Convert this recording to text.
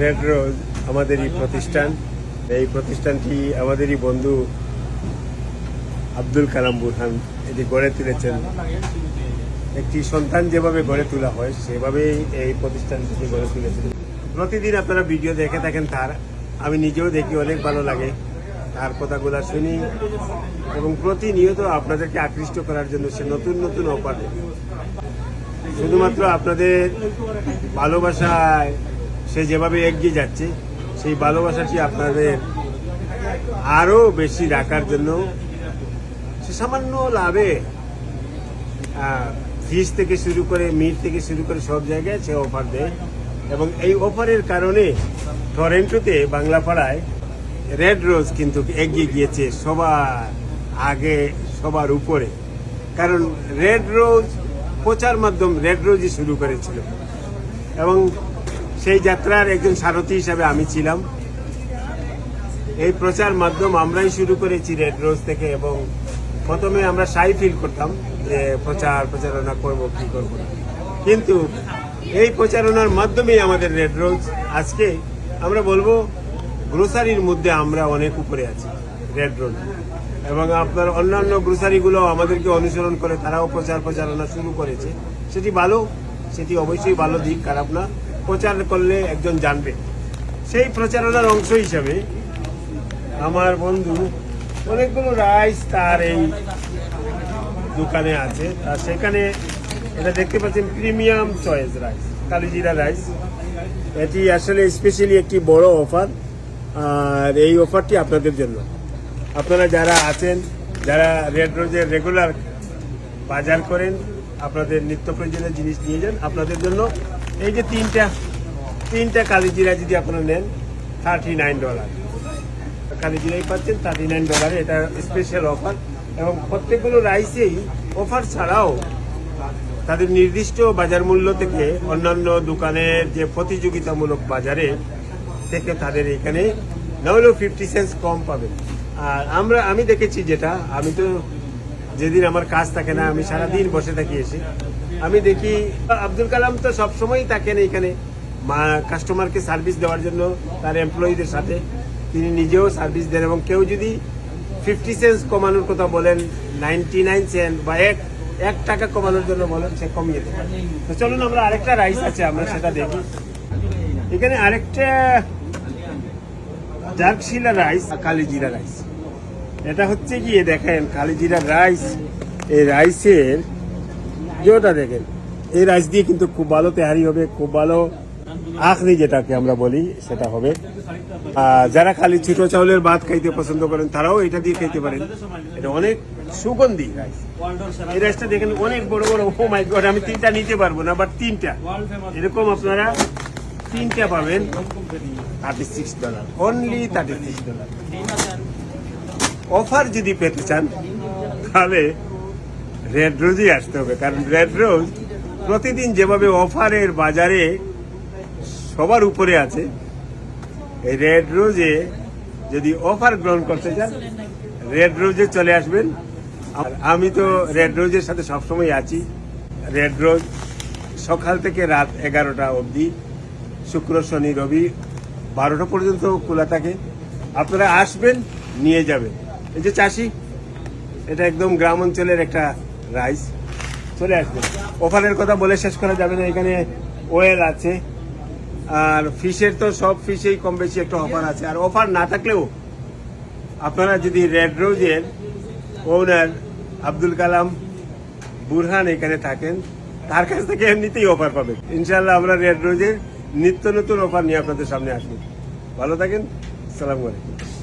Red rose আমাদেরই প্রতিষ্ঠান। এই প্রতিষ্ঠানটি আমাদেরই বন্ধু আব্দুল কালাম বুরহান, এটি গড়ে তুলেছেন। একটি সন্তান যেভাবে গড়ে তোলা হয়, সেভাবেই এই প্রতিষ্ঠানটি গড়ে তুলেছেন। প্রতিদিন আপনারা ভিডিও দেখে থাকেন তার। আমি নিজেও দেখি, অনেক ভালো লাগে তার কথাগুলো শুনি। এবং প্রতিনিয়ত আপনাদেরকে আকৃষ্ট করার জন্য সে নতুন নতুন অফার শুধুমাত্র আপনাদের ভালোবাসায় সে যেভাবে এগিয়ে যাচ্ছে, সেই ভালোবাসাটি আপনাদের আরও বেশি রাখার জন্য সে সামান্য লাভে ফিস থেকে শুরু করে, মিট থেকে শুরু করে সব জায়গায় সে অফার দেয় এবং এই অফারের কারণে টরেন্টোতে বাংলা পাড়ায় রেড রোজ কিন্তু এগিয়ে গিয়েছে সবার আগে, সবার উপরে। কারণ রেড রোজ প্রচার মাধ্যম রেড রোজই শুরু করেছিল। এবং সেই যাত্রার একজন সারথী হিসাবে আমি ছিলাম। এই প্রচার মাধ্যম আমরাই শুরু করেছি রেড রোজ থেকে এবং প্রথমে আমরা সাই ফিল করতাম যে প্রচার, প্রচারণা করব, কি করব। কিন্তু এই প্রচারণার মাধ্যমেই আমাদের রেড রোজ আজকে আমরা বলব গ্রোসারির মধ্যে আমরা অনেক উপরে আছি রেড রোজ এবং আপনার অন্যান্য গ্রোসারিগুলো আমাদেরকে অনুসরণ করে তারাও প্রচার প্রচারণা শুরু করেছে। সেটি ভালো, সেটি অবশ্যই ভালো দিক, খারাপ না। প্রচার করলে একজন জানবে। সেই প্রচারণার অংশ হিসাবে আমার বন্ধু অনেকগুলো রাইস তার এই দোকানে আছে। আর সেখানে এটা দেখতে পাচ্ছেন premium choice rice Kalijira rice এটি আসলে স্পেশালি একটি বড় অফার আর এই অফারটি আপনাদের জন্য। আপনারা যারা আছেন, যারা রেড রোজের রেগুলার বাজার করেন, আপনাদের নিত্য প্রয়োজনীয় জিনিস নিয়ে যান। আপনাদের জন্য এই যে তিনটা তিনটা কালিজিরা যদি আপনারা নেন থার্টি নাইন ডলার কালি জিরাই পাচ্ছেন থার্টি নাইন ডলারে এটা স্পেশাল অফার এবং প্রত্যেকগুলো রাইসেই অফার ছাড়াও তাদের নির্দিষ্ট বাজার মূল্য থেকে অন্যান্য দোকানের যে প্রতিযোগিতামূলক বাজারে থেকে তাদের এখানে না হলেও ফিফটি সেন্স কম পাবেন। আর আমরা, আমি দেখেছি যেটা, আমি তো যেদিন আমার কাজ থাকে না, আমি সারাদিন বসে থাকি এসে। আমি দেখি, আব্দুল কালাম তো সবসময়ই থাকেন এখানে কাস্টমারকে সার্ভিস দেওয়ার জন্য, তার এমপ্লয়ীদের সাথে। তিনি নিজেও সার্ভিস দেন এবং কেউ যদি ফিফটি সেন্টস কমানোর কথা বলেন নাইনটি নাইন সেন্ট বা এক এক টাকা কমানোর জন্য বলেন, সে কমিয়ে দেবে তো চলুন, আমরা আরেকটা রাইস আছে, আমরা সেটা দেখি। এখানে আরেকটা জার্কশিলা রাইস কালিজিরা রাইস। এটা হচ্ছে গিয়ে দেখেন কালিজিরা রাইস, এই রাইসের যেটা দেখেন। এই রাইস দিয়ে কিন্তু খুব ভালো তেহারি হবে, খুব ভালো আখরি যেটাকে আমরা বলি, সেটা হবে। আর যারা খালি ছোট চাউলের ভাত খাইতে পছন্দ করেন, তারাও এটা দিয়ে খেতে পারেন। এটা অনেক সুগন্ধি রাইস। এই রাইসটা দেখেন অনেক বড় বড় ও মাই গড আমি তিনটা নিতে পারব না বাট তিনটা। এরকম আপনারা তিনটা পাবেন thirty six dollar only thirty six dollar offer যদি পেতে চান, তাহলে রেড রোজই আসতে হবে, কারণ রেড রোজ প্রতিদিন যেভাবে অফারের বাজারে সবার উপরে আছে, এই রেড রোজে যদি অফার গ্রহণ করতে চান রেড রোজে চলে আসবেন। আমি তো রেড রোজের সাথে সবসময় আছি। রেড রোজ সকাল থেকে রাত এগারোটা অবধি। শুক্র, শনি, রবি, বারোটা পর্যন্ত খোলা থাকে। আপনারা আসবেন, নিয়ে যাবেন। এই যে চাষি, এটা একদম গ্রাম অঞ্চলের একটা রাইস। চলে আসবেন অফারের কথা বলে শেষ করা যাবে না, এখানে ওয়েল আছে। আর ফিশের তো সব ফিশেই কম বেশি একটা অফার আছে। আর অফার না থাকলেও আপনারা যদি রেড রোজের ওনার আব্দুল কালাম বুরহান এখানে থাকেন, তার কাছ থেকে এমনিতেই অফার পাবেন। ইনশাল্লাহ আমরা রেড রোজের নিত্য নতুন অফার নিয়ে আপনাদের সামনে আসব। ভালো থাকেন সালাম আলাইকুম।